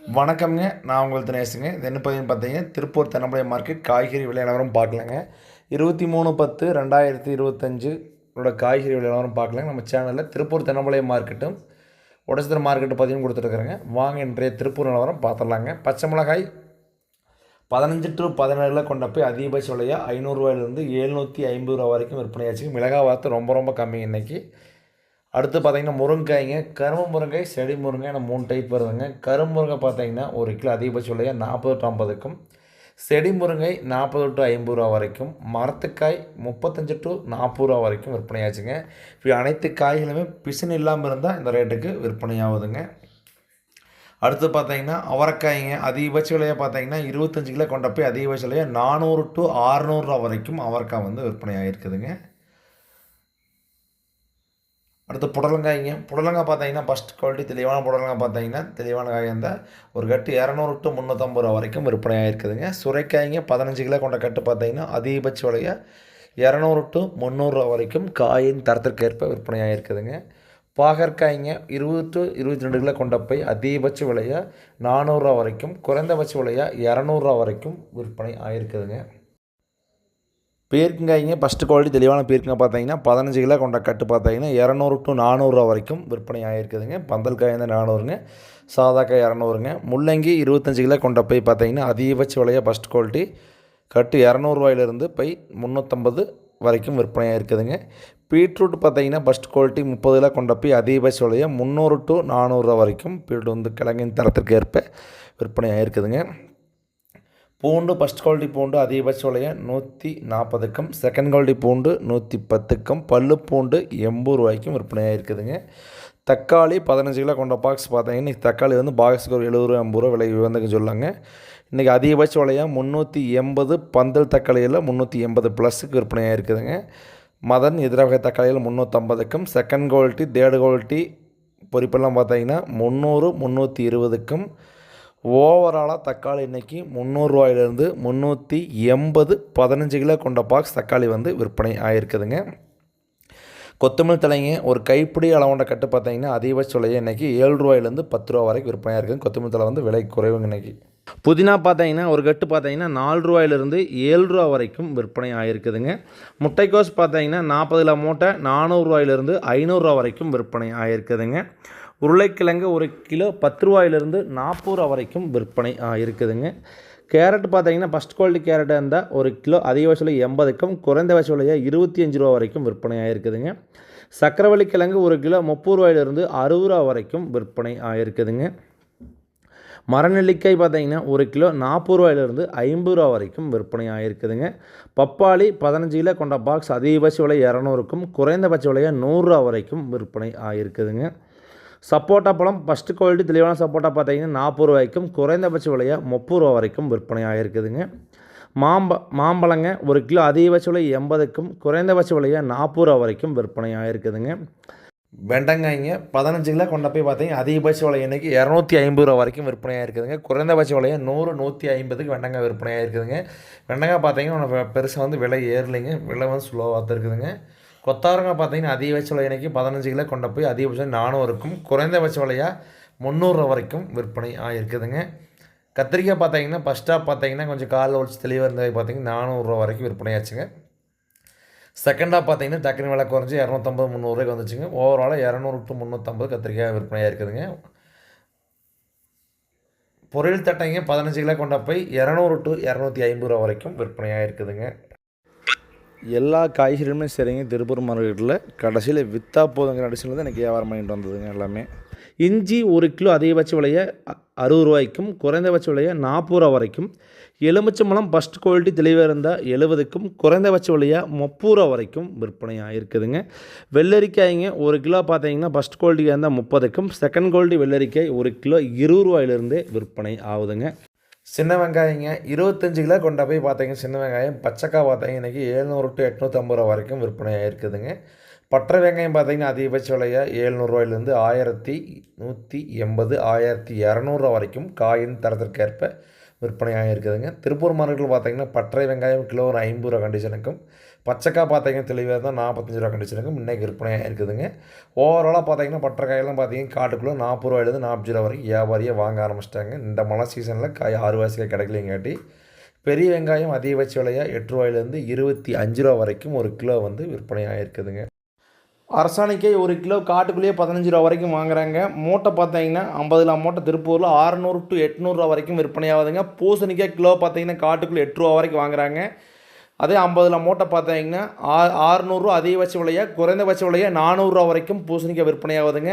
வணக்கம்ங்க. நான் உங்கள் தினேசுங்க இது என்ன பதிவுன்னு பார்த்தீங்கன்னா திருப்பூர் தென்னம்பளை மார்க்கெட் காய்கறி விலை நிலவரம் பார்க்கலாங்க. இருபத்தி மூணு பத்து ரெண்டாயிரத்தி இருபத்தஞ்சு உள்ள காய்கறி விலை நிலவரம் பார்க்கலாங்க. நம்ம சேனலில் திருப்பூர் தென்னம்பளை மார்க்கெட்டும் உடச்சத்திர மார்க்கெட்டு பதிவும் கொடுத்துருக்குறேங்க வாங்க இன்றைய திருப்பூர் நிலவரம் பார்த்துடலாங்க. பச்சை மிளகாய் பதினஞ்சு டு பதினேழில் கொண்ட போய் அதிகபட்ச விலையாக ஐநூறுரூவாயிலிருந்து எழுநூற்றி ஐம்பது ரூபா வரைக்கும் விற்பனையாச்சு மிளகாய் வார்த்தை ரொம்ப ரொம்ப கம்மி இன்றைக்கி அடுத்து பார்த்தீங்கன்னா முருங்கைக்காய்ங்க கரும்பு முருங்கை செடி முருங்கை என மூணு டைப் வருதுங்க. கரும்பு முருங்கை பார்த்தீங்கன்னா ஒரு கிலோ அதிகபட்ச விலையாக நாற்பது டு ஐம்பதுக்கும். செடி முருங்கை நாற்பது டு ஐம்பது ரூபா வரைக்கும். மரத்துக்காய் முப்பத்தஞ்சு டு நாற்பது ரூபா வரைக்கும் விற்பனையாச்சுங்க. இப்போ அனைத்து காய்களுமே பிசின் இல்லாமல் இருந்தால் இந்த ரேட்டுக்கு விற்பனையாகுதுங்க. அடுத்து பார்த்தீங்கன்னா அவரைக்காய்ங்க அதிகபட்ச விலையை பார்த்தீங்கன்னா இருபத்தஞ்சு கிலோ கொண்ட போய் அதிகபட்ச விலையை நானூறு டு ஆறுநூறுரூவா வரைக்கும் அவரைக்காய் வந்து விற்பனை ஆகிருக்குதுங்க அடுத்து புடலங்காய்ங்க. புடலங்காய் பார்த்தீங்கன்னா ஃபஸ்ட் குவாலிட்டி தெளிவான புடலங்காய் பார்த்தீங்கன்னா தெளிவான காய் இருந்தால் ஒரு கட்டு இரநூறு டு முந்நூற்றம்பது ரூபா வரைக்கும் விற்பனை ஆகிருக்குதுங்க சுரைக்காய்ங்க பதினஞ்சு கிலோ கொண்ட கட்டு பார்த்தீங்கன்னா அதிகபட்ச விலையை இரநூறு டு முந்நூறுரூவா வரைக்கும் காயின் தரத்திற்கேற்ப விற்பனை ஆகிருக்குதுங்க பாகற்காய்ங்க இருபது டு இருபத்தி ரெண்டு கிலோ கொண்ட போய் அதிகபட்ச விலையை நானூறுரூவா வரைக்கும் குறைந்தபட்ச விலையாக இரநூறுவா வரைக்கும் விற்பனை ஆகிருக்குதுங்க பீர்க்கங்காய்ங்க ஃபஸ்ட்டு குவாலிட்டி தெளிவான பீர்க்கங்காய் பார்த்தீங்கன்னா பதினஞ்சு கிலோ கொண்ட கட்டு பார்த்தீங்கன்னா இரநூறு டு நானூறுரூவா வரைக்கும் விற்பனை ஆகிருக்குதுங்க பந்தல் காய் வந்து நானூறுங்க சாதா காய் இரநூறுங்க. முள்ளங்கி இருபத்தஞ்சு கிலோ கொண்ட போய் பார்த்தீங்கன்னா அதிகபட்ச விலையாக ஃபஸ்ட் குவாலிட்டி கட்டு இரநூறுவாயிலிருந்து பை முந்நூற்றம்பது வரைக்கும் விற்பனையாக இருக்குதுங்க பீட்ரூட் பார்த்தீங்கன்னா ஃபஸ்ட் குவாலிட்டி முப்பது கிலோ கொண்ட போய் அதிகபட்ச விலையாக முந்நூறு டு நானூறுரூவா வரைக்கும் பீட்ரூட் வந்து கிழங்கின் தரத்திற்கு ஏற்ப விற்பனையாக இருக்குதுங்க பூண்டு ஃபஸ்ட் குவாலிட்டி பூண்டு அதிகபட்ச விலையை நூற்றி நாற்பதுக்கும் செகண்ட் குவாலிட்டி பூண்டு நூற்றி பத்துக்கும் பல்லு பூண்டு எண்பது ரூபாய்க்கும் விற்பனையாக இருக்குதுங்க. தக்காளி பதினஞ்சு கிலோ கொண்ட பாக்ஸ் பார்த்தீங்கன்னா இன்றைக்கி தக்காளி வந்து பாக்ஸுக்கு ஒரு எழுபது ரூபா ஐம்பது ரூபா விலை வந்துங்க சொல்லாங்க. இன்றைக்கி அதிகபட்ச விலையாக முந்நூற்றி எண்பது பந்தல் தக்காளியில் முந்நூற்றி எண்பது ப்ளஸுக்கு விற்பனையாக இருக்குதுங்க. மதன் எதிராக தக்காளியில் முந்நூற்றம்பதுக்கும் செகண்ட் குவாலிட்டி தேர்டு குவாலிட்டி பொறிப்பெல்லாம் பார்த்தீங்கன்னா முந்நூறு முந்நூற்றி இருபதுக்கும் ஓவராலாக தக்காளி இன்றைக்கி முந்நூறுரூவாயிலேருந்து முந்நூற்றி எண்பது பதினஞ்சு கிலோ கொண்ட பாக்ஸ் தக்காளி வந்து விற்பனை ஆகிருக்குதுங்க கொத்தமல்லி தலைங்க ஒரு கைப்பிடி அளவுண்ட கட்டு பார்த்தீங்கன்னா அதிகபட்ச விலையை இன்றைக்கி ஏழு ரூபாயிலேருந்து பத்து ரூபா வரைக்கும் விற்பனையாக இருக்குது கொத்தமல்லி தலை வந்து விலை குறைவுங்க இன்றைக்கி புதினா பார்த்தீங்கன்னா ஒரு கட்டு பார்த்தீங்கன்னா நாலு ரூபாயிலிருந்து ஏழு ரூபா வரைக்கும் விற்பனை ஆகிருக்குதுங்க முட்டைக்கோஸ் பார்த்தீங்கன்னா நாற்பது கிலோ மூட்டை நானூறுரூவாயிலிருந்து ஐநூறுரூவா வரைக்கும் விற்பனை ஆகிருக்குதுங்க உருளைக்கிழங்கு ஒரு கிலோ பத்து ரூபாயிலிருந்து நாற்பது ரூபா வரைக்கும் விற்பனை இருக்குதுங்க. கேரட் பார்த்தீங்கன்னா ஃபஸ்ட் குவாலிட்டி கேரட்டாக இருந்தால் ஒரு கிலோ அதிகபட்ச விலை எண்பதுக்கும் குறைந்தபட்ச விலையாக இருபத்தி அஞ்சு ரூபா வரைக்கும் விற்பனை ஆகிருக்குதுங்க சக்கரவள்ளி கிழங்கு ஒரு கிலோ முப்பது ரூபாயிலிருந்து அறுபது ரூபா வரைக்கும் விற்பனை ஆகிருக்குதுங்க மரநெல்லிக்காய் பார்த்தீங்கன்னா ஒரு கிலோ நாற்பது ரூபாயிலிருந்து ஐம்பது ரூபா வரைக்கும் விற்பனை ஆகிருக்குதுங்க பப்பாளி பதினஞ்சு கிலோ கொண்ட பாக்ஸ் அதிகபட்ச விலை இரநூறுக்கும் குறைந்தபட்ச விலையாக நூறுரூவா வரைக்கும் விற்பனை ஆகிருக்குதுங்க சப்போட்டா பழம் ஃபஸ்ட்டு குவாலிட்டி தெளிவான சப்போட்டா பார்த்தீங்கன்னா நாற்பது ரூபாய்க்கும் குறைந்தபட்ச விலையாக முப்பது ரூபா வரைக்கும் விற்பனை ஆகிருக்குதுங்க மாம்ப மாம்பழங்க ஒரு கிலோ அதிகபட்ச விலை எண்பதுக்கும் குறைந்தபட்ச விலையாக நாற்பது ரூபா வரைக்கும் விற்பனை ஆகிருக்குதுங்க வெண்டங்காய்ங்க பதினஞ்சு கிலோ கொண்ட போய் பார்த்தீங்கன்னா அதிகபட்ச விலை இன்றைக்கி இரநூத்தி ஐம்பது ரூபா வரைக்கும் விற்பனையாக இருக்குதுங்க. குறைந்தபட்ச விலையை நூறு நூற்றி ஐம்பதுக்கு வெண்டங்காய் விற்பனையாக இருக்குதுங்க. வெண்டங்காய் பார்த்தீங்கன்னா பெருசாக வந்து விலை ஏறலைங்க. விலை வந்து ஸ்லோவாக தான் இருக்குதுங்க. கொத்தாரங்காய் பார்த்தீங்கன்னா அதிகபட்ச விலை பதினஞ்சு கிலோ கொண்டு போய் அதிகபட்சம் நானூறுக்கும் குறைந்தபட்ச விலையாக முந்நூறுரூவா வரைக்கும் விற்பனை ஆகிருக்குதுங்க கத்திரிக்காய் பார்த்தீங்கன்னா ஃபஸ்ட்டாக பார்த்தீங்கன்னா கொஞ்சம் காலில் ஒழிச்சு தெளிவாக இருந்தது பார்த்தீங்கன்னா நானூறுரூவா வரைக்கும் விற்பனையாச்சுங்க செகண்டாக பார்த்தீங்கன்னா டக்குனு விலை குறைஞ்சி இரநூத்தம்பது முந்நூறுரூவாய்க்கு வந்துச்சுங்க. ஓவராலாக இரநூறு டு முந்நூற்றம்பது கத்திரிக்காய் விற்பனையாக இருக்குதுங்க பொருள் தட்டைங்க பதினஞ்சு கிலோ கொண்ட போய் இரநூறு டு இரநூத்தி ஐம்பது ரூபா வரைக்கும் விற்பனையாக இருக்குதுங்க எல்லா காய்கறிகளுமே சரிங்க. திருப்பூர் மார்க்கெட்டில் கடைசியில் விற்றா போதுங்கிற அடிஷனில் தான் எனக்கு வியாபாரம் பண்ணிட்டு வந்ததுங்க எல்லாமே. இஞ்சி ஒரு கிலோ அதிகபட்ச விலையை அறுபது ரூபாய்க்கும் குறைந்தபட்ச விலையை நாற்பது ரூபா வரைக்கும் எலுமிச்சம்பழம் ஃபஸ்ட் குவாலிட்டி தெளிவாக இருந்தால் எழுபதுக்கும் குறைந்தபட்ச விலையாக முப்பது ரூபா வரைக்கும் விற்பனை ஆகிருக்குதுங்க வெள்ளரிக்காய்ங்க ஒரு கிலோ பார்த்தீங்கன்னா ஃபஸ்ட் குவாலிட்டியாக இருந்தால் முப்பதுக்கும் செகண்ட் குவாலிட்டி வெள்ளரிக்காய் ஒரு கிலோ இருபது ரூபாயிலிருந்தே விற்பனை ஆகுதுங்க. சின்ன வெங்காயங்க இருபத்தஞ்சு கிலோ கொண்டா போய் பார்த்தீங்க சின்ன வெங்காயம் பச்சைக்காய் பார்த்தீங்க இன்றைக்கி எழுநூறு டு எட்நூற்றம்பது ரூபா வரைக்கும் விற்பனை ஆகிருக்குதுங்க பற்ற வெங்காயம் பார்த்தீங்கன்னா அதிகபட்ச விலையாக ஏழ்நூறுவாயிலேருந்து ஆயிரத்தி நூற்றி எண்பது ஆயிரத்தி இரநூறுவா வரைக்கும் காயின் தரத்திற்கேற்ப விற்பனையாக இருக்குதுங்க. திருப்பூர் மார்க்கெட்டில் பார்த்தீங்கன்னா பட்டை வெங்காயம் கிலோ ஒரு ஐம்பது ரூபா கண்டிஷனுக்கும் பச்சைக்காய் பார்த்தீங்கன்னா தெளிவாக தான் நாற்பத்தஞ்சு ரூபா கண்டிஷனுக்கும் முன்னேக்கு விற்பனையாக இருக்குதுங்க. ஓவராலாக பார்த்தீங்கன்னா பற்றைக்காயெல்லாம் பார்த்தீங்கன்னா காட்டுக்குள்ளே நாற்பது ரூபாயிலேருந்து நாற்பது ரூபா வரைக்கும் வியாபாரியை வாங்க ஆரம்பிச்சிட்டாங்க. இந்த மழை சீசனில் காய் ஆறு வாசிக்காய் கிடைக்கலங்காட்டி பெரிய வெங்காயம் அதிகபட்ச விலையாக எட்டு ரூபாயிலேருந்து இருபத்தி அஞ்சு ரூபா வரைக்கும் ஒரு கிலோ வந்து விற்பனையாக இருக்குதுங்க. அரசாணிக்கை ஒரு கிலோ காட்டுக்குள்ளேயே பதினஞ்சு ரூபா வரைக்கும் வாங்குறாங்க. மூட்டை பார்த்தீங்கன்னா ஐம்பதுல மூட்டை திருப்பூரில் ஆறுநூறு டு எட்நூறுரூவா வரைக்கும் விற்பனையாகுதுங்க பூசணிக்காய் கிலோ பார்த்தீங்கன்னா காட்டுக்குள்ளே எட்டு ரூபா வரைக்கும் வாங்குறாங்க. அதே ஐம்பதுல மூட்டை பார்த்தீங்கன்னா ஆ ஆறுநூறுவா அதிகபட்ச விலையாக குறைந்தபட்ச விலையாக நானூறுரூவா வரைக்கும் பூசணிக்காய் விற்பனையாகுதுங்க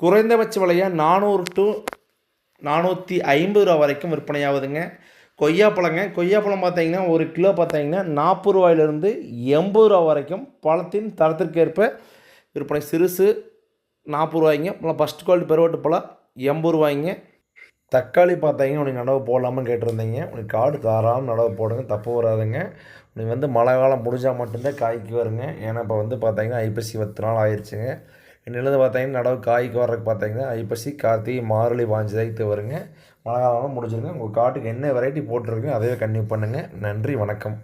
குறைந்தபட்ச விலையாக நானூறு டு நானூற்றி ஐம்பது ரூபா வரைக்கும் விற்பனையாகுதுங்க. கொய்யாப்பழங்க கொய்யாப்பழம் பார்த்தீங்கன்னா ஒரு கிலோ பார்த்தீங்கன்னா நாற்பது ரூபாயிலிருந்து எண்பது ரூபா வரைக்கும் பழத்தின் தரத்திற்கேற்ப விற்பனை. சிறுசு நாற்பது ரூபாய்ங்க அப்புறம் ஃபஸ்ட் குவாலிட்டி பெருவட்டு பழம் எண்பது ரூபாய்ங்க. தக்காளி பார்த்தீங்கன்னா உனக்கு நடவு போடலாமான்னு கேட்டிருந்தீங்க. உனக்கு காடு தாராளம் நடவு போடுங்க தப்பு வராதுங்க. உனக்கு வந்து மழை காலம் முடிஞ்சால் மட்டும்தான் காய்க்கு வருங்க. ஏன்னா இப்போ வந்து பார்த்தீங்கன்னா ஐப்பசி பத்து நாள் ஆயிடுச்சுங்க இன்னிலேருந்து பார்த்தீங்கன்னா நடவு காய்க்கு வர்றதுக்கு பார்த்தீங்கன்னா ஐப்பசி கார்த்திகை மார்கழி பாஞ்சு வருங்க. மழை காலம் முடிஞ்சிருங்க. உங்கள் காட்டுக்கு என்ன வெரைட்டி போட்டிருக்கீங்க அதே கன்டினியூ பண்ணுங்கள் நன்றி வணக்கம்.